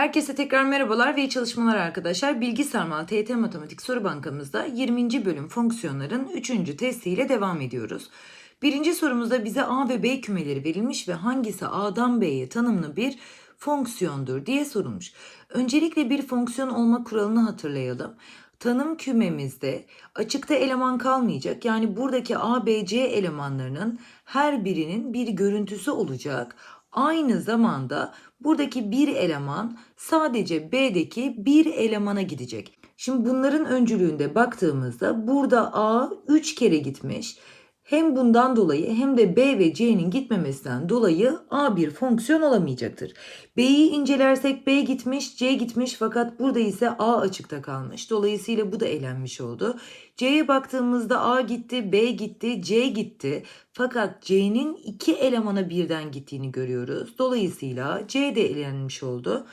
Herkese tekrar merhabalar ve iyi çalışmalar arkadaşlar. Bilgi Sarmal TYT Matematik Soru Bankamızda 20. bölüm fonksiyonların 3. testiyle devam ediyoruz. Birinci sorumuzda bize A ve B kümeleri verilmiş ve hangisi A'dan B'ye tanımlı bir fonksiyondur diye sorulmuş. Öncelikle bir fonksiyon olma kuralını hatırlayalım. Tanım kümemizde açıkta eleman kalmayacak. Yani buradaki A, B, C elemanlarının her birinin bir görüntüsü olacak. Aynı zamanda buradaki bir eleman sadece B'deki bir elemana gidecek. Şimdi bunların öncülüğünde baktığımızda burada A 3 kere gitmiş. Hem bundan dolayı hem de B ve C'nin gitmemesinden dolayı A bir fonksiyon olamayacaktır. B'yi incelersek B gitmiş, C gitmiş fakat burada ise A açıkta kalmış. Dolayısıyla bu da elenmiş oldu. C'ye baktığımızda A gitti, B gitti, C gitti. Fakat C'nin iki elemana birden gittiğini görüyoruz. Dolayısıyla C de elenmiş oldu.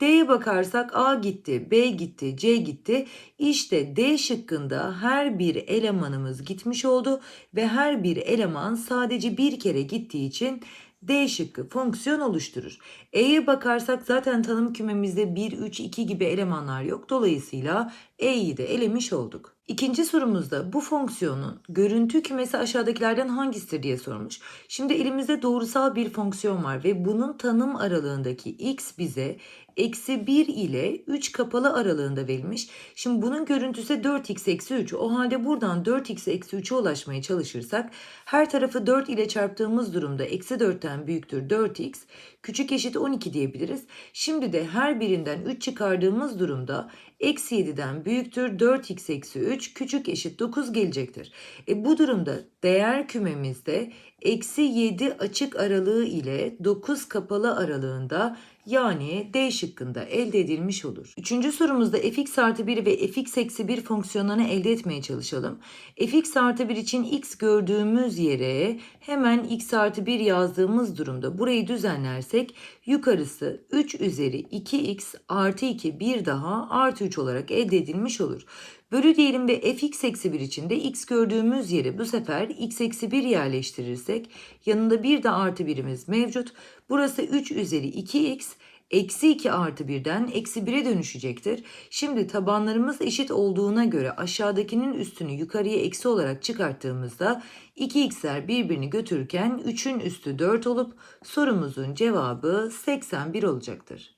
D'ye bakarsak A gitti, B gitti, C gitti. İşte D şıkkında her bir elemanımız gitmiş oldu ve her bir eleman sadece bir kere gittiği için D şıkkı fonksiyon oluşturur. E'ye bakarsak zaten tanım kümemizde 1, 3, 2 gibi elemanlar yok. Dolayısıyla E'yi de elemiş olduk. İkinci sorumuzda bu fonksiyonun görüntü kümesi aşağıdakilerden hangisidir diye sormuş. Şimdi elimizde doğrusal bir fonksiyon var ve bunun tanım aralığındaki x bize eksi 1 ile 3 kapalı aralığında verilmiş. Şimdi bunun görüntüsü 4x eksi 3. O halde buradan 4x eksi 3'e ulaşmaya çalışırsak her tarafı 4 ile çarptığımız durumda eksi 4'ten büyüktür 4x küçük eşit 12 diyebiliriz. Şimdi de her birinden 3 çıkardığımız durumda eksi 7'den büyüktür 4x eksi 3 küçük eşit 9 gelecektir. E bu durumda değer kümemizde eksi 7 açık aralığı ile 9 kapalı aralığında yani D şıkkında elde edilmiş olur. Üçüncü sorumuzda fx artı 1 ve fx eksi 1 fonksiyonlarını elde etmeye çalışalım. fx artı 1 için x gördüğümüz yere hemen x artı 1 yazdığımız durumda burayı düzenlersek yukarısı 3 üzeri 2x artı 2 bir daha artı 3 olarak elde edilmiş olur. Bölü diyelim ve fx eksi 1 için de x gördüğümüz yere bu sefer x eksi 1 yerleştirirsek yanında bir de artı birimiz mevcut. Burası 3 üzeri 2x eksi 2 artı 1'den eksi 1'e dönüşecektir. Şimdi tabanlarımız eşit olduğuna göre aşağıdakinin üstünü yukarıya eksi olarak çıkarttığımızda 2x'ler birbirini götürürken 3'ün üstü 4 olup sorumuzun cevabı 81 olacaktır.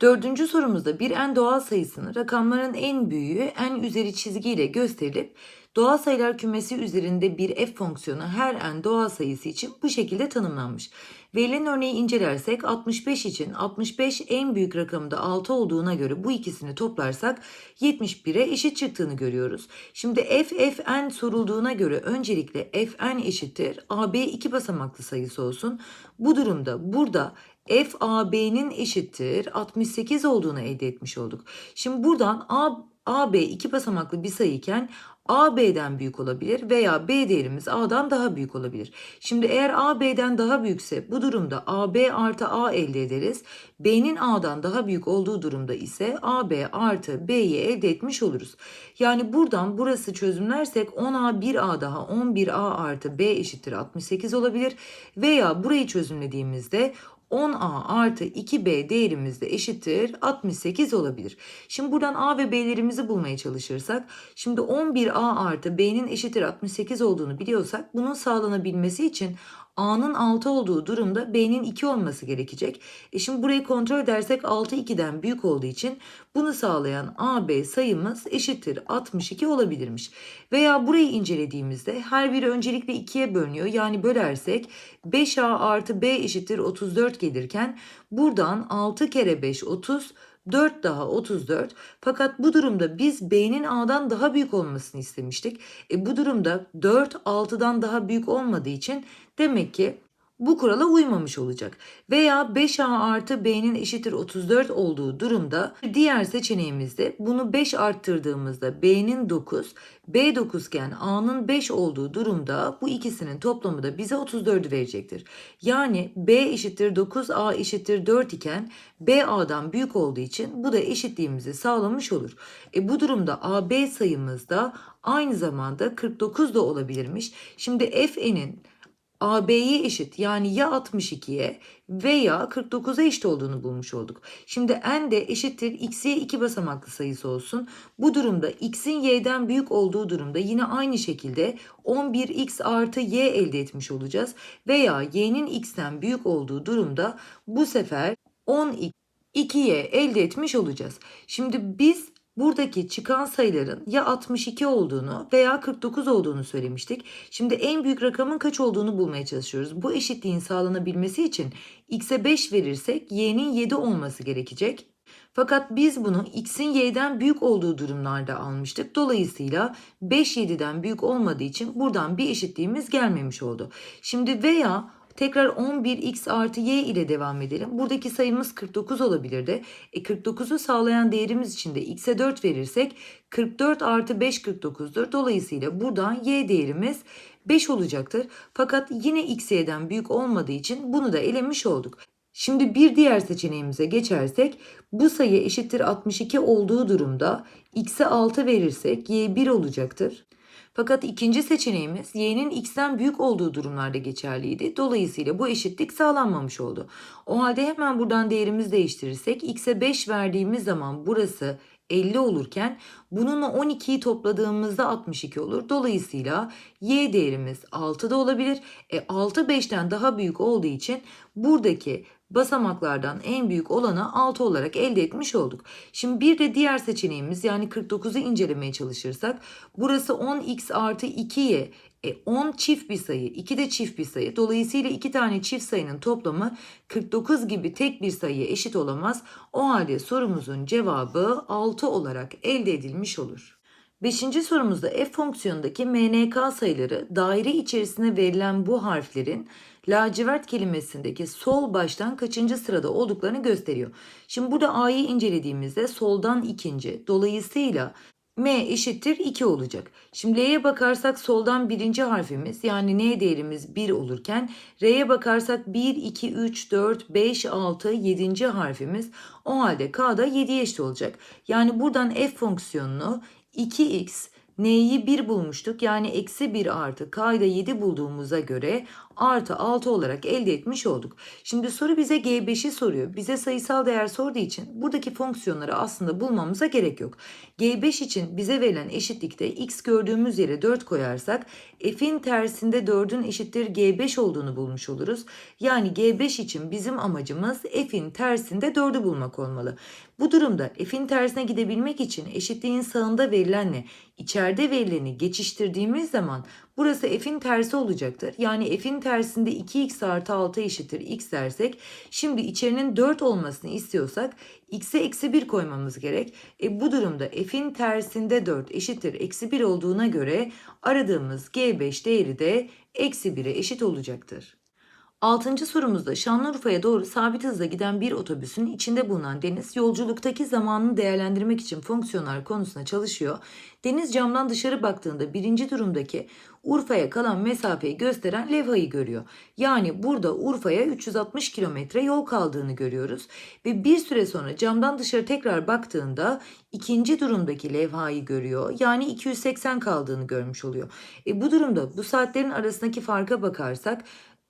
Dördüncü sorumuzda bir en doğal sayısını rakamların en büyüğü en üzeri çizgiyle gösterilip doğal sayılar kümesi üzerinde bir f fonksiyonu her en doğal sayısı için bu şekilde tanımlanmış. Verilen örneği incelersek 65 için 65 en büyük rakamda 6 olduğuna göre bu ikisini toplarsak 71'e eşit çıktığını görüyoruz. Şimdi f fn sorulduğuna göre öncelikle fn eşittir ab iki basamaklı sayısı olsun. Bu durumda burada f AB'nin eşittir 68 olduğunu elde etmiş olduk. Şimdi buradan A, AB iki basamaklı bir sayıyken A B'den büyük olabilir veya B değerimiz A'dan daha büyük olabilir. Şimdi eğer A B'den daha büyükse bu durumda AB artı A elde ederiz. B'nin A'dan daha büyük olduğu durumda ise AB artı B'yi elde etmiş oluruz. Yani buradan burası çözümlersek 10A 1A daha 11A artı B eşittir 68 olabilir. Veya burayı çözümlediğimizde 10a artı 2b değerimiz de eşittir 68 olabilir. Şimdi buradan a ve b'lerimizi bulmaya çalışırsak şimdi 11a artı b'nin eşittir 68 olduğunu biliyorsak bunun sağlanabilmesi için A'nın 6 olduğu durumda B'nin 2 olması gerekecek. E şimdi burayı kontrol edersek 6 2'den büyük olduğu için bunu sağlayan AB sayımız eşittir 62 olabilirmiş. Veya burayı incelediğimizde her biri öncelikle 2'ye bölünüyor. Yani bölersek 5A artı B eşittir 34 gelirken buradan 6 kere 5 30 4 daha 34. Fakat bu durumda biz B'nin A'dan daha büyük olmasını istemiştik. E bu durumda 4 6'dan daha büyük olmadığı için demek ki bu kurala uymamış olacak. Veya 5A artı B'nin eşittir 34 olduğu durumda diğer seçeneğimizde bunu 5 arttırdığımızda B'nin 9, B 9 iken A'nın 5 olduğu durumda bu ikisinin toplamı da bize 34'ü verecektir. Yani B eşittir 9, A eşittir 4 iken B A'dan büyük olduğu için bu da eşitliğimizi sağlamış olur. E bu durumda AB sayımız da aynı zamanda 49 da olabilirmiş. Şimdi F'nin AB'ye eşit yani ya 62'ye veya 49'a eşit olduğunu bulmuş olduk. Şimdi n de eşittir x'ye 2 basamaklı sayısı olsun. Bu durumda x'in y'den büyük olduğu durumda yine aynı şekilde 11x artı y elde etmiş olacağız. Veya y'nin x'ten büyük olduğu durumda bu sefer 10x 2y elde etmiş olacağız. Şimdi biz buradaki çıkan sayıların ya 62 olduğunu veya 49 olduğunu söylemiştik. Şimdi en büyük rakamın kaç olduğunu bulmaya çalışıyoruz. Bu eşitliğin sağlanabilmesi için x'e 5 verirsek y'nin 7 olması gerekecek. Fakat biz bunu x'in y'den büyük olduğu durumlarda almıştık. Dolayısıyla 5 7'den büyük olmadığı için buradan bir eşitliğimiz gelmemiş oldu. Şimdi veya Tekrar 11x artı y ile devam edelim. Buradaki sayımız 49 olabilirdi. E 49'u sağlayan değerimiz için de x'e 4 verirsek 44 artı 5 49'dur. Dolayısıyla buradan y değerimiz 5 olacaktır. Fakat yine x y'den büyük olmadığı için bunu da elemiş olduk. Şimdi bir diğer seçeneğimize geçersek bu sayı eşittir 62 olduğu durumda x'e 6 verirsek y 1 olacaktır. Fakat ikinci seçeneğimiz y'nin x'ten büyük olduğu durumlarda geçerliydi. Dolayısıyla bu eşitlik sağlanmamış oldu. O halde hemen buradan değerimizi değiştirirsek x'e 5 verdiğimiz zaman burası 50 olurken bununla 12'yi topladığımızda 62 olur. Dolayısıyla y değerimiz 6 da olabilir. E 6 5'ten daha büyük olduğu için buradaki basamaklardan en büyük olanı 6 olarak elde etmiş olduk. Şimdi bir de diğer seçeneğimiz yani 49'u incelemeye çalışırsak burası 10x artı 2y e 10 çift bir sayı, 2 de çift bir sayı. Dolayısıyla iki tane çift sayının toplamı 49 gibi tek bir sayıya eşit olamaz. O halde sorumuzun cevabı 6 olarak elde edilmiş olur. Beşinci sorumuzda f fonksiyonundaki mnk sayıları daire içerisine verilen bu harflerin lacivert kelimesindeki sol baştan kaçıncı sırada olduklarını gösteriyor. Şimdi burada a'yı incelediğimizde soldan ikinci. Dolayısıyla m eşittir 2 olacak. Şimdi l'ye bakarsak soldan birinci harfimiz yani n değerimiz 1 olurken r'ye bakarsak 1, 2, 3, 4, 5, 6, 7. harfimiz o halde k'da 7'ye eşit olacak. Yani buradan f fonksiyonunu 2x n'yi 1 bulmuştuk. Yani eksi 1 artı k'yı da 7 bulduğumuza göre artı 6 olarak elde etmiş olduk. Şimdi soru bize G5'i soruyor. Bize sayısal değer sorduğu için buradaki fonksiyonları aslında bulmamıza gerek yok. G5 için bize verilen eşitlikte x gördüğümüz yere 4 koyarsak f'in tersinde 4'ün eşittir G5 olduğunu bulmuş oluruz. Yani G5 için bizim amacımız f'in tersinde 4'ü bulmak olmalı. Bu durumda f'in tersine gidebilmek için eşitliğin sağında verilenle içeride verileni geçiştirdiğimiz zaman burası f'in tersi olacaktır. Yani f'in tersinde 2x artı 6 eşittir x dersek şimdi içerinin 4 olmasını istiyorsak x'e eksi 1 koymamız gerek. E bu durumda f'in tersinde 4 eşittir eksi 1 olduğuna göre aradığımız g5 değeri de eksi 1'e eşit olacaktır. Altıncı sorumuzda Şanlıurfa'ya doğru sabit hızla giden bir otobüsün içinde bulunan Deniz yolculuktaki zamanını değerlendirmek için fonksiyonlar konusuna çalışıyor. Deniz camdan dışarı baktığında birinci durumdaki Urfa'ya kalan mesafeyi gösteren levhayı görüyor. Yani burada Urfa'ya 360 kilometre yol kaldığını görüyoruz. Ve bir süre sonra camdan dışarı tekrar baktığında ikinci durumdaki levhayı görüyor. Yani 280 kaldığını görmüş oluyor. E bu durumda bu saatlerin arasındaki farka bakarsak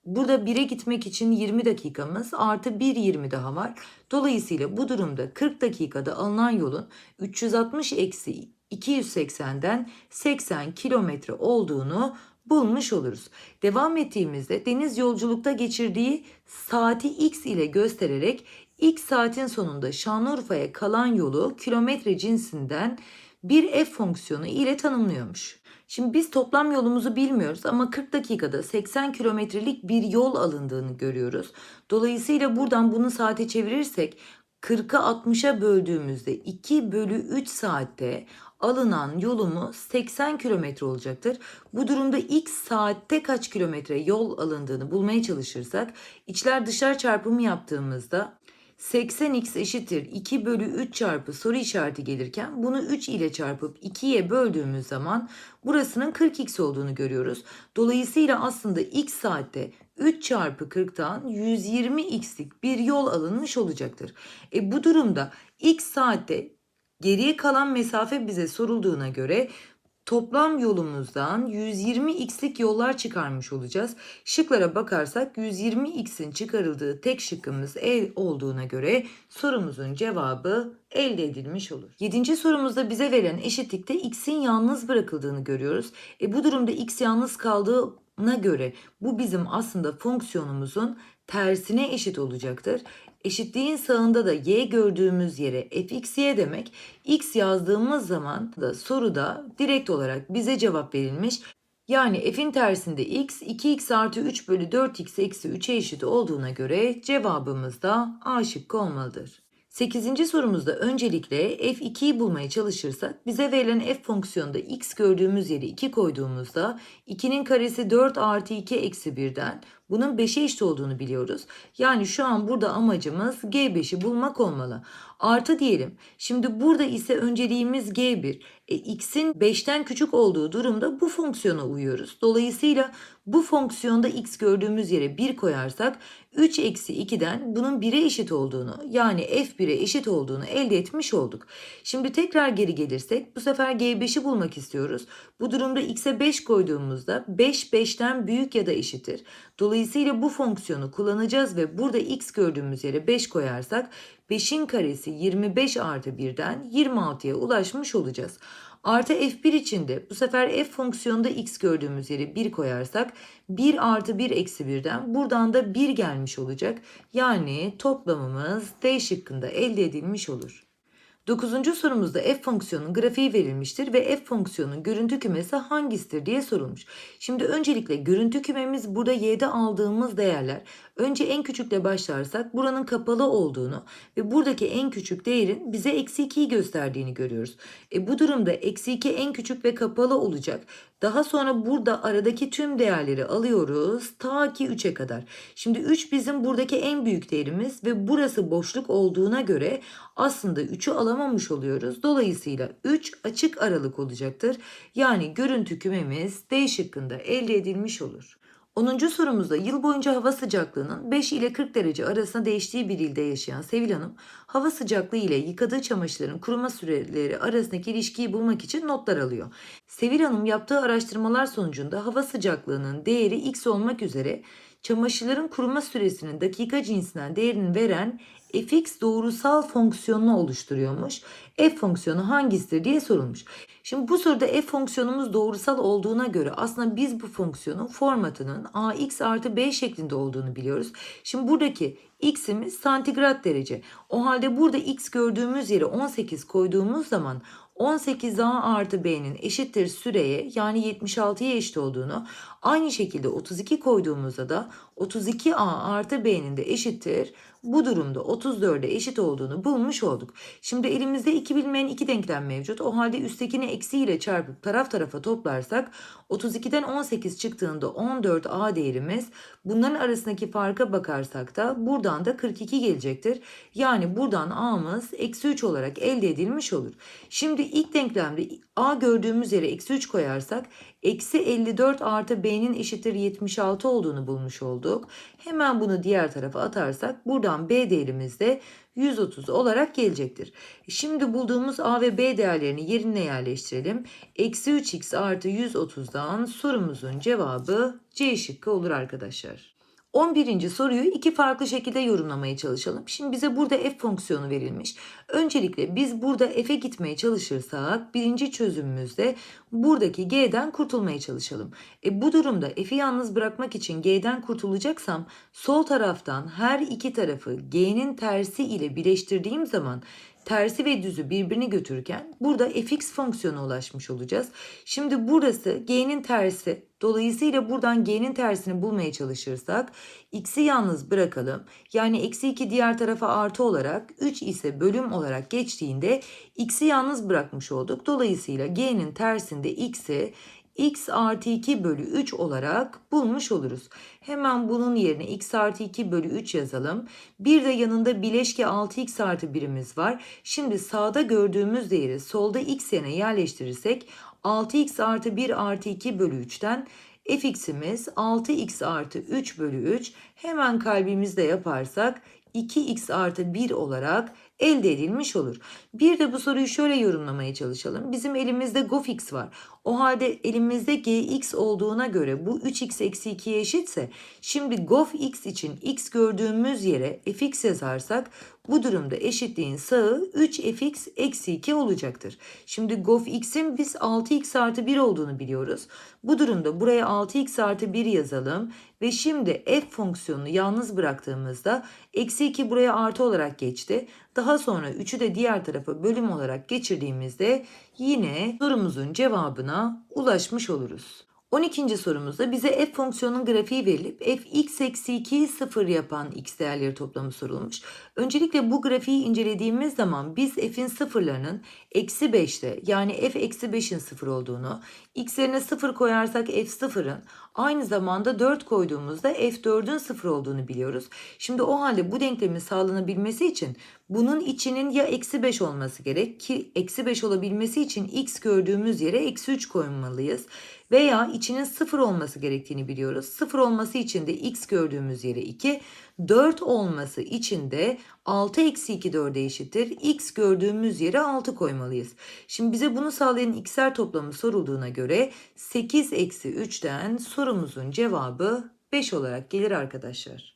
Burada 1'e gitmek için 20 dakikamız artı 1 20 daha var. Dolayısıyla bu durumda 40 dakikada alınan yolun 360 eksi 280'den 80 kilometre olduğunu bulmuş oluruz. Devam ettiğimizde deniz yolculukta geçirdiği saati x ile göstererek x saatin sonunda Şanlıurfa'ya kalan yolu kilometre cinsinden bir f fonksiyonu ile tanımlıyormuş. Şimdi biz toplam yolumuzu bilmiyoruz ama 40 dakikada 80 kilometrelik bir yol alındığını görüyoruz. Dolayısıyla buradan bunu saate çevirirsek 40'a 60'a böldüğümüzde 2 bölü 3 saatte alınan yolumuz 80 kilometre olacaktır. Bu durumda x saatte kaç kilometre yol alındığını bulmaya çalışırsak içler dışlar çarpımı yaptığımızda 80x eşittir 2 bölü 3 çarpı soru işareti gelirken bunu 3 ile çarpıp 2'ye böldüğümüz zaman burasının 40x olduğunu görüyoruz. Dolayısıyla aslında x saatte 3 çarpı 40'tan 120x'lik bir yol alınmış olacaktır. E bu durumda x saatte geriye kalan mesafe bize sorulduğuna göre Toplam yolumuzdan 120x'lik yollar çıkarmış olacağız. Şıklara bakarsak 120x'in çıkarıldığı tek şıkkımız el olduğuna göre sorumuzun cevabı elde edilmiş olur. Yedinci sorumuzda bize verilen eşitlikte x'in yalnız bırakıldığını görüyoruz. E bu durumda x yalnız kaldığına göre bu bizim aslında fonksiyonumuzun tersine eşit olacaktır. Eşitliğin sağında da y gördüğümüz yere fxy demek. x yazdığımız zaman da soruda direkt olarak bize cevap verilmiş. Yani f'in tersinde x 2x artı 3 bölü 4x eksi 3'e eşit olduğuna göre cevabımız da A şıkkı olmalıdır. 8. sorumuzda öncelikle f2'yi bulmaya çalışırsak bize verilen f fonksiyonunda x gördüğümüz yere 2 koyduğumuzda 2'nin karesi 4 artı 2 eksi 1'den bunun 5'e eşit olduğunu biliyoruz. Yani şu an burada amacımız G5'i bulmak olmalı. Artı diyelim. Şimdi burada ise önceliğimiz G1. E, x'in 5'ten küçük olduğu durumda bu fonksiyona uyuyoruz. Dolayısıyla bu fonksiyonda x gördüğümüz yere 1 koyarsak 3 eksi 2'den bunun 1'e eşit olduğunu yani f1'e eşit olduğunu elde etmiş olduk. Şimdi tekrar geri gelirsek bu sefer G5'i bulmak istiyoruz. Bu durumda x'e 5 koyduğumuzda 5 5'ten büyük ya da eşittir. Dolayısıyla bu fonksiyonu kullanacağız ve burada x gördüğümüz yere 5 koyarsak 5'in karesi 25 artı 1'den 26'ya ulaşmış olacağız. Artı f1 için de bu sefer f fonksiyonunda x gördüğümüz yere 1 koyarsak 1 artı 1 eksi 1'den buradan da 1 gelmiş olacak. Yani toplamımız D şıkkında elde edilmiş olur. Dokuzuncu sorumuzda f fonksiyonunun grafiği verilmiştir ve f fonksiyonunun görüntü kümesi hangisidir diye sorulmuş. Şimdi öncelikle görüntü kümemiz burada y'de aldığımız değerler. Önce en küçükle başlarsak buranın kapalı olduğunu ve buradaki en küçük değerin bize eksi 2'yi gösterdiğini görüyoruz. E bu durumda eksi 2 en küçük ve kapalı olacak. Daha sonra burada aradaki tüm değerleri alıyoruz ta ki 3'e kadar. Şimdi 3 bizim buradaki en büyük değerimiz ve burası boşluk olduğuna göre aslında 3'ü alamamış oluyoruz. Dolayısıyla 3 açık aralık olacaktır. Yani görüntü kümemiz D şıkkında elde edilmiş olur. 10. sorumuzda yıl boyunca hava sıcaklığının 5 ile 40 derece arasında değiştiği bir ilde yaşayan Sevil Hanım, hava sıcaklığı ile yıkadığı çamaşırların kuruma süreleri arasındaki ilişkiyi bulmak için notlar alıyor. Sevil Hanım yaptığı araştırmalar sonucunda hava sıcaklığının değeri x olmak üzere çamaşırların kuruma süresinin dakika cinsinden değerini veren fx doğrusal fonksiyonunu oluşturuyormuş. F fonksiyonu hangisidir diye sorulmuş. Şimdi bu soruda f fonksiyonumuz doğrusal olduğuna göre aslında biz bu fonksiyonun formatının ax artı b şeklinde olduğunu biliyoruz. Şimdi buradaki x'imiz santigrat derece. O halde burada x gördüğümüz yere 18 koyduğumuz zaman 18a artı b'nin eşittir süreye yani 76'ya eşit olduğunu aynı şekilde 32 koyduğumuzda da 32a artı b'nin de eşittir. Bu durumda 34'e eşit olduğunu bulmuş olduk. Şimdi elimizde iki bilmeyen iki denklem mevcut. O halde üsttekini eksiyle çarpıp taraf tarafa toplarsak 32'den 18 çıktığında 14a değerimiz bunların arasındaki farka bakarsak da buradan da 42 gelecektir. Yani buradan a'mız eksi 3 olarak elde edilmiş olur. Şimdi ilk denklemde a gördüğümüz yere eksi 3 koyarsak eksi 54 artı b'nin eşittir 76 olduğunu bulmuş olduk. Hemen bunu diğer tarafa atarsak buradan b değerimiz de 130 olarak gelecektir. Şimdi bulduğumuz a ve b değerlerini yerine yerleştirelim. Eksi 3x artı 130'dan sorumuzun cevabı C şıkkı olur arkadaşlar. 11. soruyu iki farklı şekilde yorumlamaya çalışalım. Şimdi bize burada f fonksiyonu verilmiş. Öncelikle biz burada f'e gitmeye çalışırsak birinci çözümümüzde buradaki g'den kurtulmaya çalışalım. E bu durumda f'i yalnız bırakmak için g'den kurtulacaksam sol taraftan her iki tarafı g'nin tersi ile birleştirdiğim zaman tersi ve düzü birbirini götürürken burada fx fonksiyona ulaşmış olacağız. Şimdi burası g'nin tersi. Dolayısıyla buradan g'nin tersini bulmaya çalışırsak x'i yalnız bırakalım. Yani eksi 2 diğer tarafa artı olarak 3 ise bölüm olarak geçtiğinde x'i yalnız bırakmış olduk. Dolayısıyla g'nin tersinde x'i x artı 2 bölü 3 olarak bulmuş oluruz. Hemen bunun yerine x artı 2 bölü 3 yazalım. Bir de yanında bileşke 6x artı 1'imiz var. Şimdi sağda gördüğümüz değeri solda x yerine yerleştirirsek 6x artı 1 artı 2 bölü 3'ten fx'imiz 6x artı 3 bölü 3 hemen kalbimizde yaparsak 2x artı 1 olarak elde edilmiş olur. Bir de bu soruyu şöyle yorumlamaya çalışalım. Bizim elimizde GoFX var. O halde elimizde GX olduğuna göre bu 3x eksi 2'ye eşitse şimdi GoFX için x gördüğümüz yere fx yazarsak bu durumda eşitliğin sağı 3fx eksi 2 olacaktır. Şimdi GoFX'in biz 6x artı 1 olduğunu biliyoruz. Bu durumda buraya 6x artı 1 yazalım ve şimdi f fonksiyonunu yalnız bıraktığımızda eksi 2 buraya artı olarak geçti. Daha sonra 3'ü de diğer tarafa bölüm olarak geçirdiğimizde yine sorumuzun cevabına ulaşmış oluruz. 12. sorumuzda bize f fonksiyonunun grafiği verilip f x eksi 2'yi 0 yapan x değerleri toplamı sorulmuş. Öncelikle bu grafiği incelediğimiz zaman biz f'in sıfırlarının eksi 5'te yani f eksi 5'in 0 olduğunu, x yerine 0 koyarsak f 0'ın aynı zamanda 4 koyduğumuzda f 4'ün 0 olduğunu biliyoruz. Şimdi o halde bu denklemin sağlanabilmesi için bunun içinin ya eksi 5 olması gerek ki eksi 5 olabilmesi için x gördüğümüz yere eksi 3 koymalıyız. Veya içinin 0 olması gerektiğini biliyoruz. 0 olması için de x gördüğümüz yere 2, 4 olması için de 6 eksi 2 4'e eşittir. x gördüğümüz yere 6 koymalıyız. Şimdi bize bunu sağlayan x'ler toplamı sorulduğuna göre 8 eksi 3'ten sorumuzun cevabı 5 olarak gelir arkadaşlar.